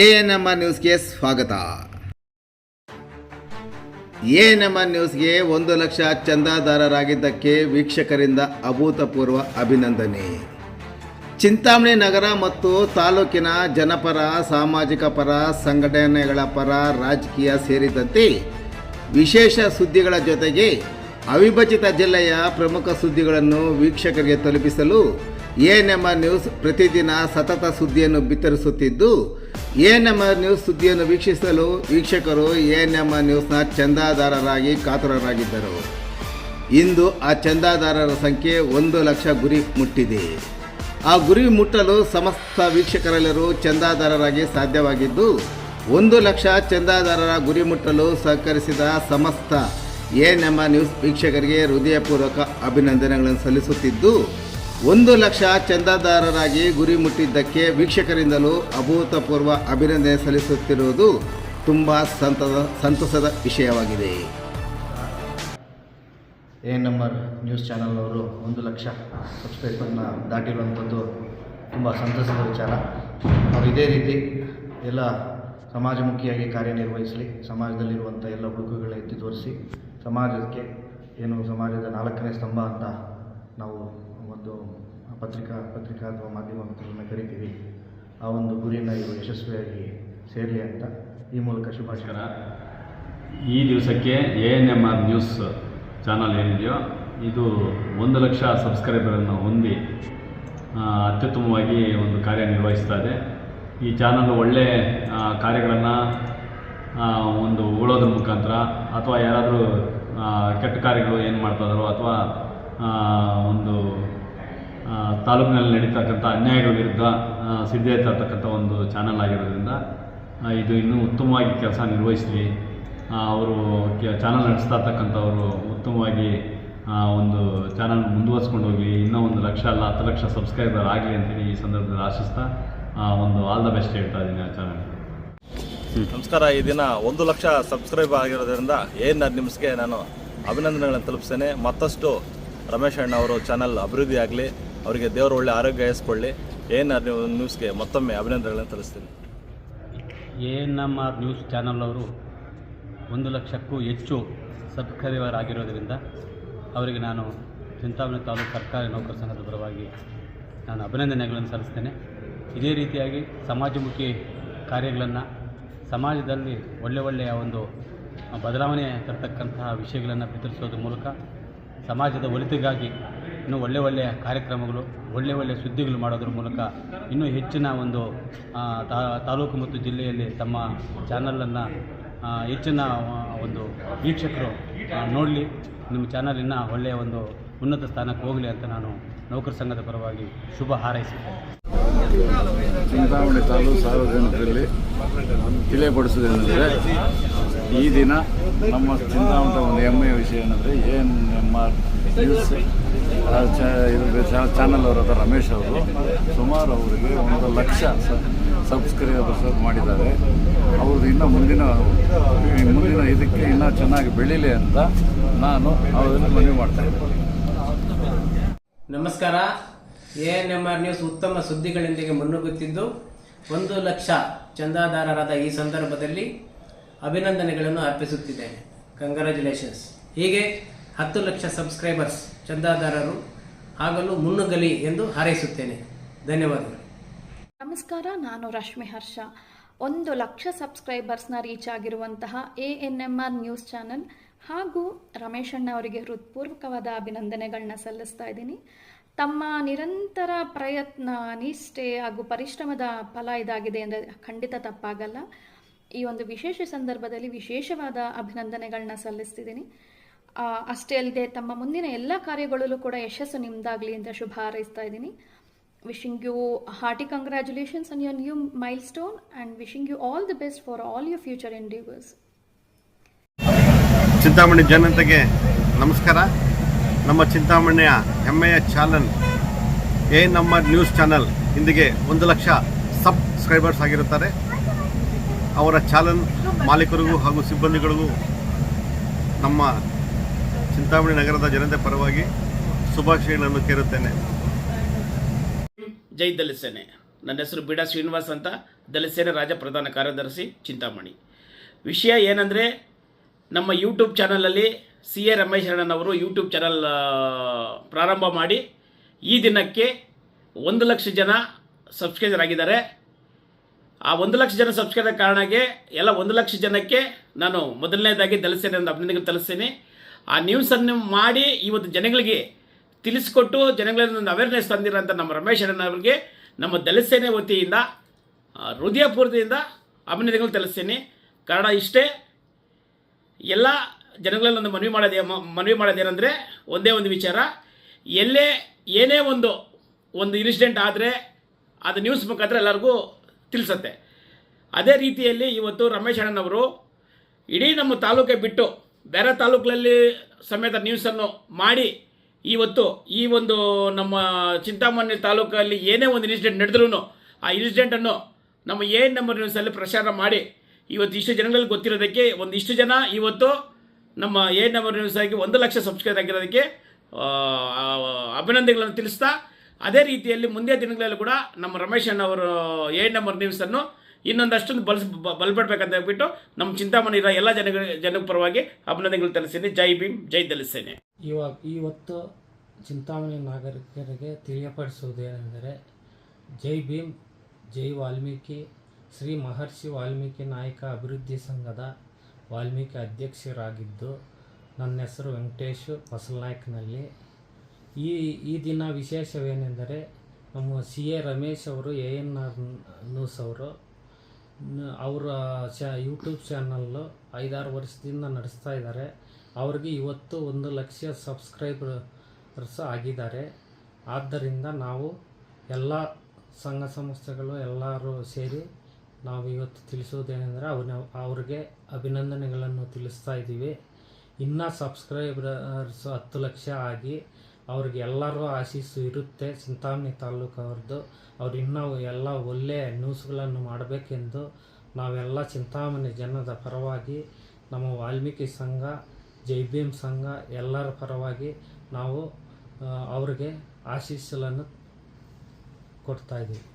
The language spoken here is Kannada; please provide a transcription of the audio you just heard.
ಎ ಎನ್ ಎಂ ಆರ್ ನ್ಯೂಸ್ಗೆ ಸ್ವಾಗತ. ಎ ಎನ್ ಎಂ ಆರ್ ನ್ಯೂಸ್ಗೆ ಒಂದು ಲಕ್ಷ ಚಂದಾದಾರರಾಗಿದ್ದಕ್ಕೆ ವೀಕ್ಷಕರಿಂದ ಅಭೂತಪೂರ್ವ ಅಭಿನಂದನೆ. ಚಿಂತಾಮಣಿ ನಗರ ಮತ್ತು ತಾಲೂಕಿನ ಜನಪರ, ಸಾಮಾಜಿಕ ಪರ, ಸಂಘಟನೆಗಳ ಪರ, ರಾಜಕೀಯ ಸೇರಿದಂತೆ ವಿಶೇಷ ಸುದ್ದಿಗಳ ಜೊತೆಗೆ ಅವಿಭಜಿತ ಜಿಲ್ಲೆಯ ಪ್ರಮುಖ ಸುದ್ದಿಗಳನ್ನು ವೀಕ್ಷಕರಿಗೆ ತಲುಪಿಸಲು ಎಎನ್ಎಂಆರ್ ನ್ಯೂಸ್ ಪ್ರತಿದಿನ ಸತತ ಸುದ್ದಿಯನ್ನು ಬಿತ್ತರಿಸುತ್ತಿದ್ದು ಎಎನ್ಎಂಆರ್ ನ್ಯೂಸ್ ಸುದ್ದಿಯನ್ನು ವೀಕ್ಷಿಸಲು ವೀಕ್ಷಕರು ಎನ್ ಎಂ ಆರ್ ನ್ಯೂಸ್ನ ಚಂದಾದಾರರಾಗಿ ಕಾತುರರಾಗಿದ್ದರು. ಇಂದು ಆ ಚಂದಾದಾರರ ಸಂಖ್ಯೆ ಒಂದು ಲಕ್ಷ ಗುರಿ ಮುಟ್ಟಿದೆ. ಆ ಗುರಿ ಮುಟ್ಟಲು ಸಮಸ್ತ ವೀಕ್ಷಕರೆಲ್ಲರೂ ಚಂದಾದಾರರಾಗಿ ಸಾಧ್ಯವಾಗಿದ್ದು, ಒಂದು ಲಕ್ಷ ಚಂದಾದಾರರ ಗುರಿ ಮುಟ್ಟಲು ಸಹಕರಿಸಿದ ಸಮಸ್ತ ಎ ಆರ್ ನ್ಯೂಸ್ ವೀಕ್ಷಕರಿಗೆ ಹೃದಯಪೂರ್ವಕ ಅಭಿನಂದನೆಗಳನ್ನು ಸಲ್ಲಿಸುತ್ತಿದ್ದು ಒಂದು ಲಕ್ಷ ಚಂದಾದಾರರಾಗಿ ಗುರಿ ಮುಟ್ಟಿದ್ದಕ್ಕೆ ವೀಕ್ಷಕರಿಂದಲೂ ಅಭೂತಪೂರ್ವ ಅಭಿನಂದನೆ ಸಲ್ಲಿಸುತ್ತಿರುವುದು ತುಂಬ ಸಂತದ, ಸಂತಸದ ವಿಷಯವಾಗಿದೆ. ಎ ಎನ್ ನ್ಯೂಸ್ ಚಾನಲ್ನವರು ಒಂದು ಲಕ್ಷ ಸಬ್ಸ್ಕ್ರೈಬರ್ನ ದಾಟಿರುವಂಥದ್ದು ತುಂಬ ಸಂತಸದ ವಿಚಾರ. ಅವರು ಇದೇ ರೀತಿ ಎಲ್ಲ ಸಮಾಜಮುಖಿಯಾಗಿ ಕಾರ್ಯನಿರ್ವಹಿಸಲಿ, ಸಮಾಜದಲ್ಲಿರುವಂಥ ಎಲ್ಲ ಹುಡುಗುಗಳ ಎತ್ತಿ ತೋರಿಸಿ, ಸಮಾಜಕ್ಕೆ ಏನು ಸಮಾಜದ ನಾಲ್ಕನೇ ಸ್ತಂಭ ಅಂತ ನಾವು ಪತ್ರಿಕಾ ಪತ್ರಿಕಾ ಅಥವಾ ಮಾಧ್ಯಮ ಮಿತ್ರರನ್ನು ಕರಿತೀವಿ. ಆ ಒಂದು ಗುರಿಯನ್ನು ಇವರು ಯಶಸ್ವಿಯಾಗಿ ಸೇರಲಿ ಅಂತ ಈ ಮೂಲಕ ಶುಭಾಶಯ. ಈ ದಿವಸಕ್ಕೆ A N M R news channel ಏನಿದೆಯೋ, ಇದು ಒಂದು ಲಕ್ಷ ಸಬ್ಸ್ಕ್ರೈಬರನ್ನು ಹೊಂದಿ ಅತ್ಯುತ್ತಮವಾಗಿ ಒಂದು ಕಾರ್ಯನಿರ್ವಹಿಸ್ತಾ ಇದೆ. ಈ ಚಾನಲ್ ಒಳ್ಳೆ ಕಾರ್ಯಗಳನ್ನು ಒಂದು ಉಳೋದ್ರ ಮುಖಾಂತರ ಅಥವಾ ಯಾರಾದರೂ ಕೆಟ್ಟ ಕಾರ್ಯಗಳು ಏನು ಮಾಡ್ತಾಯಿದಾರೋ ಅಥವಾ ಒಂದು ತಾಲೂಕಿನಲ್ಲಿ ನಡೀತಕ್ಕಂಥ ಅನ್ಯಾಯಗಳ ವಿರುದ್ಧ ಆ, ಇರ್ತಕ್ಕಂಥ ಒಂದು ಚಾನಲ್ ಆಗಿರೋದ್ರಿಂದ ಇದು ಇನ್ನೂ ಉತ್ತಮವಾಗಿ ಕೆಲಸ ನಿರ್ವಹಿಸಲಿ. ಅವರು ಚಾನಲ್ ನಡೆಸ್ತಾ ಇರ್ತಕ್ಕಂಥವರು ಉತ್ತಮವಾಗಿ ಒಂದು ಚಾನಲ್ ಮುಂದುವರ್ಸ್ಕೊಂಡು ಹೋಗಲಿ. ಇನ್ನೂ ಒಂದು ಲಕ್ಷ ಅಲ್ಲ ಹತ್ತು ಲಕ್ಷ ಸಬ್ಸ್ಕ್ರೈಬರ್ ಆಗಲಿ ಅಂತೇಳಿ ಈ ಸಂದರ್ಭದಲ್ಲಿ ಆಶಿಸ್ತಾ ಒಂದು ಆಲ್ ದ ಬೆಸ್ಟ್ ಹೇಳ್ತಾ ಇದ್ದೀನಿ ಆ ಚಾನಲ್ ನಮಸ್ಕಾರ. ಈ ದಿನ ಒಂದು ಲಕ್ಷ ಸಬ್ಸ್ಕ್ರೈಬ್ ಆಗಿರೋದ್ರಿಂದ ಏನು ನಿಮ್ಸ್ಗೆ ನಾನು ಅಭಿನಂದನೆಗಳನ್ನು ತಲುಪಿಸ್ತೇನೆ ಮತ್ತಷ್ಟು ರಮೇಶ್ ಅಣ್ಣ ಅವರು ಚಾನಲ್ ಅಭಿವೃದ್ಧಿ ಆಗಲಿ ಅವರಿಗೆ ದೇವರು ಒಳ್ಳೆ ಆರೋಗ್ಯ ಇಸ್ಕೊಳ್ಳಿ. ಏನು ನ್ಯೂಸ್ಗೆ ಮತ್ತೊಮ್ಮೆ ಅಭಿನಂದನೆಗಳನ್ನು ತಿಳಿಸ್ತೀನಿ. N M R news channel ಅವರು ಒಂದು ಲಕ್ಷಕ್ಕೂ ಹೆಚ್ಚು ಸಬ್ಸ್ಕ್ರೈಬರ್ ಆಗಿರೋದರಿಂದ ಅವರಿಗೆ ನಾನು ಚಿಂತಾಮಣಿ ತಾಲೂಕು ಸರ್ಕಾರಿ ನೌಕರ ಸಂಘದ ಪರವಾಗಿ ನಾನು ಅಭಿನಂದನೆಗಳನ್ನು ಸಲ್ಲಿಸ್ತೇನೆ. ಇದೇ ರೀತಿಯಾಗಿ ಸಮಾಜಮುಖಿ ಕಾರ್ಯಗಳನ್ನು ಸಮಾಜದಲ್ಲಿ ಒಳ್ಳೆ ಒಳ್ಳೆಯ ಒಂದು ಬದಲಾವಣೆ ತರ್ತಕ್ಕಂತಹ ವಿಷಯಗಳನ್ನು ಬಿತ್ತರಿಸೋದ್ರ ಮೂಲಕ ಸಮಾಜದ ಒಳಿತಿಗಾಗಿ ಇನ್ನೂ ಒಳ್ಳೆ ಒಳ್ಳೆಯ ಕಾರ್ಯಕ್ರಮಗಳು, ಒಳ್ಳೆ ಒಳ್ಳೆಯ ಸುದ್ದಿಗಳು ಮಾಡೋದ್ರ ಮೂಲಕ ಇನ್ನೂ ಹೆಚ್ಚಿನ ಒಂದು ತಾಲೂಕು ಮತ್ತು ಜಿಲ್ಲೆಯಲ್ಲಿ ತಮ್ಮ ಚಾನಲನ್ನು ಹೆಚ್ಚಿನ ಒಂದು ವೀಕ್ಷಕರು ನೋಡಲಿ. ನಿಮ್ಮ ಚಾನಲಿನ ಒಳ್ಳೆಯ ಒಂದು ಉನ್ನತ ಸ್ಥಾನಕ್ಕೆ ಹೋಗಲಿ ಅಂತ ನಾನು ನೌಕರ ಸಂಘದ ಪರವಾಗಿ ಶುಭ ಹಾರೈಸುತ್ತೇನೆ. ಚಿಂತಾಮಣಿ ತಾಲೂಕು ಸಾರ್ವಜನಿಕರಲ್ಲಿ ತಿಳಿಯಪಡಿಸುವುದೇನೆಂದರೆ ಈ ದಿನ ನಮ್ಮ ಚಿಂತಾಮಣಿ ಒಂದು ಹೆಮ್ಮೆಯ ವಿಷಯ ಏನಂದರೆ N M R news channel ಅದ ರಮೇಶ್ ಅವರು. ಸುಮಾರು ಅವರಿಗೆ ಒಂದು ಲಕ್ಷ ಸಬ್ಸ್ಕ್ರೈಬರ್ಸ್ ಮಾಡಿದ್ದಾರೆ. ಅವ್ರದ್ದು ಇನ್ನೂ ಮುಂದಿನ ಮುಂದಿನ ಇದಕ್ಕೆ ಇನ್ನೂ ಚೆನ್ನಾಗಿ ಬೆಳೀಲಿ ಅಂತ ನಾನು ಅವರನ್ನು ಮನವಿ ಮಾಡ್ತಾ ನಮಸ್ಕಾರ. A N M R news ಉತ್ತಮ ಸುದ್ದಿಗಳೊಂದಿಗೆ ಮುನ್ನುಗ್ಗುತ್ತಿದ್ದು, ಒಂದು ಲಕ್ಷ ಚಂದಾದಾರರಾದ ಈ ಸಂದರ್ಭದಲ್ಲಿ ಅಭಿನಂದನೆಗಳನ್ನು ಅರ್ಪಿಸುತ್ತಿದ್ದೇನೆ. ಕಂಗ್ರ್ಯಾಚುಲೇಷನ್ಸ್. ಹೀಗೆ ಹತ್ತು ಲಕ್ಷ ಸಬ್ಸ್ಕ್ರೈಬರ್ಸ್ ಚಂದಾದಾರರು ಆಗಲು ಮುನ್ನುಗಲಿ ಎಂದು ಹಾರೈಸುತ್ತೇನೆ. ಧನ್ಯವಾದಗಳು. ನಮಸ್ಕಾರ, ನಾನು ರಶ್ಮಿ ಹರ್ಷ. ಒಂದು ಲಕ್ಷ ಸಬ್ಸ್ಕ್ರೈಬರ್ಸ್ನ ರೀಚ್ ಆಗಿರುವಂತಹ A N M R news channel ಹಾಗೂ ರಮೇಶಣ್ಣ ಅವರಿಗೆ ಹೃತ್ಪೂರ್ವಕವಾದ ಅಭಿನಂದನೆಗಳನ್ನ ಸಲ್ಲಿಸ್ತಾ ಇದ್ದೀನಿ. ತಮ್ಮ ನಿರಂತರ ಪ್ರಯತ್ನ, ನಿಷ್ಠೆ ಹಾಗೂ ಪರಿಶ್ರಮದ ಫಲ ಇದಾಗಿದೆ ಅಂದರೆ ಖಂಡಿತ ತಪ್ಪಾಗಲ್ಲ. ಈ ಒಂದು ವಿಶೇಷ ಸಂದರ್ಭದಲ್ಲಿ ವಿಶೇಷವಾದ ಅಭಿನಂದನೆಗಳನ್ನ ಸಲ್ಲಿಸ್ತಿದ್ದೀನಿ. ಅಷ್ಟೇ ಅಲ್ಲದೆ ತಮ್ಮ ಮುಂದಿನ ಎಲ್ಲ ಕಾರ್ಯಗಳಲ್ಲೂ ಕೂಡ ಯಶಸ್ಸು ನಿಮ್ದಾಗಲಿ ಅಂತ ಶುಭ ಹಾರೈಸ್ತಾ ಇದ್ದೀನಿ. Wishing you hearty congratulations on your new milestone and wishing you all the best for all your future endeavours Chintamani ಜನತೆಗೆ ನಮಸ್ಕಾರ. ನಮ್ಮ ಚಿಂತಾಮಣಿಯ ಹೆಮ್ಮೆಯ ಚಾನಲ್ ಏ ನಮ್ಮ ನ್ಯೂಸ್ ಚಾನಲ್ ಇಂದಿಗೆ ಒಂದು ಲಕ್ಷ ಸಬ್ಸ್ಕ್ರೈಬರ್ಸ್ ಆಗಿರುತ್ತಾರೆ. ಅವರ ಚಾನಲ್ ಮಾಲೀಕರಿಗೂ ಹಾಗೂ ಸಿಬ್ಬಂದಿಗಳಿಗೂ ನಮ್ಮ ಚಿಂತಾಮಣಿ ನಗರದ ಜನತೆ ಪರವಾಗಿ ಶುಭಾಶಯಗಳನ್ನು ಕೇರುತ್ತೇನೆ ಜೈ ದಲಿತ ಸೇನೆ. ನನ್ನ ಹೆಸರು ಬಿಡಾ ಶ್ರೀನಿವಾಸ್ ಅಂತ ದಲಸೇನೆ ರಾಜ ಪ್ರಧಾನ ಕಾರ್ಯದರ್ಶಿ ಚಿಂತಾಮಣಿ. ವಿಷಯ ಏನಂದರೆ ನಮ್ಮ ಯೂಟ್ಯೂಬ್ ಚಾನಲಲ್ಲಿ ಸಿ ಎ ರಮೇಶ್ ಅಣ್ಣನವರು ಯೂಟ್ಯೂಬ್ ಚಾನಲ್ ಪ್ರಾರಂಭ ಮಾಡಿ ಈ ದಿನಕ್ಕೆ ಒಂದು ಲಕ್ಷ ಜನ ಸಬ್ಸ್ಕ್ರೈಬರ್ ಆಗಿದ್ದಾರೆ. ಆ ಒಂದು ಲಕ್ಷ ಜನ ಸಬ್ಸ್ಕ್ರೈಬರ್ ಕಾರಣಕ್ಕೆ ಎಲ್ಲ ಒಂದು ಲಕ್ಷ ಜನಕ್ಕೆ ನಾನು ಮೊದಲನೇದಾಗಿ ದಲಿಸ್ತೇನೆ ಅಂತ ಅಭಿನಂದನೆ ತಲಿಸ್ತೀನಿ ಆ ನ್ಯೂಸನ್ನು ಮಾಡಿ ಇವತ್ತು ಜನಗಳಿಗೆ ತಿಳಿಸ್ಕೊಟ್ಟು ಜನಗಳನ್ನು ಒಂದು ಅವೇರ್ನೆಸ್ ತಂದಿರೋಂಥ ನಮ್ಮ ರಮೇಶ್ ಅಣ್ಣನವರಿಗೆ ನಮ್ಮ ದಲಿತ ಸೇನೆ ವತಿಯಿಂದ ಹೃದಯಪೂರ್ತಿಯಿಂದ ಅಭಿನಂದನೆಗಳು ತಿಳಿಸ್ತೀನಿ. ಕಾರಣ ಇಷ್ಟೇ, ಎಲ್ಲ ಜನಗಳಲ್ಲಿ ಒಂದು ಮನವಿ ಮಾಡೋದೇ ಮನವಿ ಮಾಡೋದೇನೆಂದರೆ ಒಂದೇ ಒಂದು ವಿಚಾರ. ಎಲ್ಲೇ ಏನೇ ಒಂದು ಒಂದು ಇನ್ಸಿಡೆಂಟ್ ಆದರೆ ಅದು ನ್ಯೂಸ್ ಮುಖಾಂತರ ಎಲ್ಲರಿಗೂ ತಿಳಿಸತ್ತೆ. ಅದೇ ರೀತಿಯಲ್ಲಿ ಇವತ್ತು ರಮೇಶ್ ಅಣ್ಣನವರು ಇಡೀ ನಮ್ಮ ತಾಲೂಕೆ ಬಿಟ್ಟು ಬೇರೆ ತಾಲೂಕಲ್ಲಿ ಸಮೇತ ನ್ಯೂಸನ್ನು ಮಾಡಿ, ಇವತ್ತು ಈ ಒಂದು ನಮ್ಮ ಚಿಂತಾಮಣಿ ತಾಲೂಕಲ್ಲಿ ಏನೇ ಒಂದು ಇನ್ಸಿಡೆಂಟ್ ನಡೆದ್ರೂ ಆ ಇನ್ಸಿಡೆಂಟನ್ನು ನಮ್ಮ ಎ ನಂಬರ್ ನ್ಯೂಸಲ್ಲಿ ಪ್ರಸಾರ ಮಾಡಿ, ಇವತ್ತು ಇಷ್ಟು ಜನಗಳಿಗೆ ಗೊತ್ತಿರೋದಕ್ಕೆ ಒಂದಿಷ್ಟು ಜನ ಇವತ್ತು ನಮ್ಮ ಎ ನಂಬರ್ ನ್ಯೂಸ್ ಆಗಿ ಒಂದು ಲಕ್ಷ ಸಬ್ಸ್ಕ್ರೈಬ್ ಆಗಿರೋದಕ್ಕೆ ಅಭಿನಂದನೆಗಳನ್ನು ತಿಳಿಸ್ತಾ, ಅದೇ ರೀತಿಯಲ್ಲಿ ಮುಂದೆ ದಿನಗಳಲ್ಲಿ ಕೂಡ ನಮ್ಮ ರಮೇಶ್ ಅಣ್ಣವರು ಎ ನಂಬರ್ ನ್ಯೂಸನ್ನು ಇನ್ನೊಂದಷ್ಟೊಂದು ಬಲ್ಸ್ ಬಲಪಡ್ಬೇಕಂತ ಹೇಳ್ಬಿಟ್ಟು ನಮ್ಮ ಚಿಂತಾಮಣಿ ಇರೋ ಎಲ್ಲ ಜನಗಳ ಜನರ ಪರವಾಗಿ ಅಭಿನಂದನೆಗಳು ತಿಳಿಸ್ತೀನಿ. ಜೈ ಭೀಮ್, ಜೈ ತಲಿಸ್ತೇನೆ ಇವಾಗ ಇವತ್ತು ಚಿಂತಾಮಣಿ ನಾಗರಿಕರಿಗೆ ತಿಳಿಯಪಡಿಸುವುದೇನೆಂದರೆ ಜೈ ಭೀಮ್, ಜೈ ವಾಲ್ಮೀಕಿ, ಶ್ರೀ ಮಹರ್ಷಿ ವಾಲ್ಮೀಕಿ ನಾಯಕ ಅಭಿವೃದ್ಧಿ ಸಂಘದ ವಾಲ್ಮೀಕಿ ಅಧ್ಯಕ್ಷರಾಗಿದ್ದು ನನ್ನ ಹೆಸರು ವೆಂಕಟೇಶ್ ಹೊಸಲನಾಯ್ಕನಲ್ಲಿ ಈ ಈ ದಿನ ವಿಶೇಷವೇನೆಂದರೆ ನಮ್ಮ ಸಿ ಎ ರಮೇಶ್ ಅವರು, ಎ ಎನ್ ಆರ್ ನ್ಯೂಸ್ ಅವರು ಅವರ ಚ ಯೂಟ್ಯೂಬ್ ಚಾನಲ್ಲು ಐದಾರು ವರ್ಷದಿಂದ ನಡೆಸ್ತಾ ಇದ್ದಾರೆ. ಅವ್ರಿಗೆ ಇವತ್ತು ಒಂದು ಲಕ್ಷ ಸಬ್ಸ್ಕ್ರೈಬರ್ಸ್ ಆಗಿದ್ದಾರೆ. ಆದ್ದರಿಂದ ನಾವು ಎಲ್ಲ ಸಂಘ ಸಂಸ್ಥೆಗಳು ಎಲ್ಲರೂ ಸೇರಿ ನಾವು ಇವತ್ತು ತಿಳಿಸೋದೇನೆಂದರೆ ಅವನ, ಅವ್ರಿಗೆ ಅಭಿನಂದನೆಗಳನ್ನು ತಿಳಿಸ್ತಾ ಇದ್ದೀವಿ. ಇನ್ನೂ ಸಬ್ಸ್ಕ್ರೈಬರ್ಸ್ ಹತ್ತು ಲಕ್ಷ ಆಗಿ ಅವ್ರಿಗೆ ಎಲ್ಲರೂ ಆಶೀಸ್ಸು ಇರುತ್ತೆ. ಚಿಂತಾಮಣಿ ತಾಲೂಕು ಅವ್ರದ್ದು ಅವ್ರು ಇನ್ನೂ ಎಲ್ಲ ಒಳ್ಳೆಯ ನ್ಯೂಸ್ಗಳನ್ನು ಮಾಡಬೇಕೆಂದು ನಾವೆಲ್ಲ ಚಿಂತಾಮಣಿ ಜನದ ಪರವಾಗಿ, ನಮ್ಮ ವಾಲ್ಮೀಕಿ ಸಂಘ, ಜೈ ಭೀಮ್ ಸಂಘ ಎಲ್ಲರ ಪರವಾಗಿ ನಾವು ಅವ್ರಿಗೆ ಆಶೀಸ್ಸುಗಳನ್ನು ಕೊಡ್ತಾ ಇದ್ದೀವಿ.